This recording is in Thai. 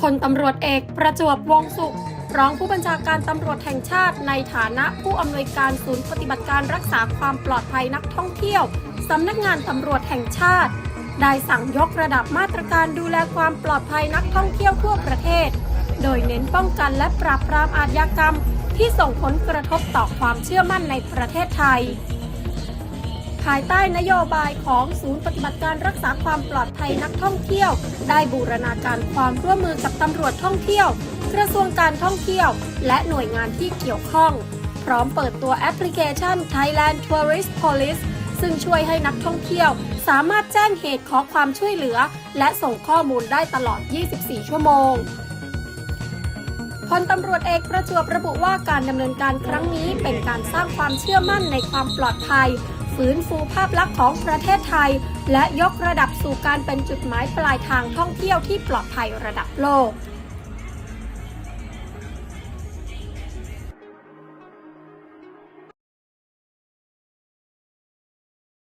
พลตำรวจเอกประจวบวงศุข รองผู้บัญชาการตำรวจแห่งชาติในฐานะผู้อำนวยการศูนย์ปฏิบัติการรักษาความปลอดภัยนักท่องเที่ยวสำนักงานตำรวจแห่งชาติ ได้สั่งยกระดับมาตรการดูแลความปลอดภัยนักท่องเที่ยวทั่วประเทศ โดยเน้นป้องกันและปราบปรามอาชญากรรม ที่ส่งผลกระทบต่อความเชื่อมั่นในประเทศไทย ภายใต้นโยบายของศูนย์ปฏิบัติการรักษาความปลอดภัยนักท่องเที่ยว ได้บูรณาการความร่วมมือกับตำรวจท่องเที่ยว กระทรวงการท่องเที่ยว และหน่วยงานที่เกี่ยวข้อง พร้อมเปิดตัวแอปพลิเคชัน Thailand Tourist Police ซึ่งช่วยให้นักท่องเที่ยว สามารถแจ้งเหตุขอความช่วยเหลือ และส่งข้อมูลได้ตลอด 24 ชั่วโมงพลตำรวจเอกประจวบระบุว่าการดำเนินการครั้งนี้เป็นการสร้างความเชื่อมั่นในความปลอดภัย ฟื้นฟูภาพลักษณ์ของประเทศไทย และยกระดับสู่การเป็นจุดหมายปลายทางท่องเที่ยวที่ปลอดภัยระดับโลก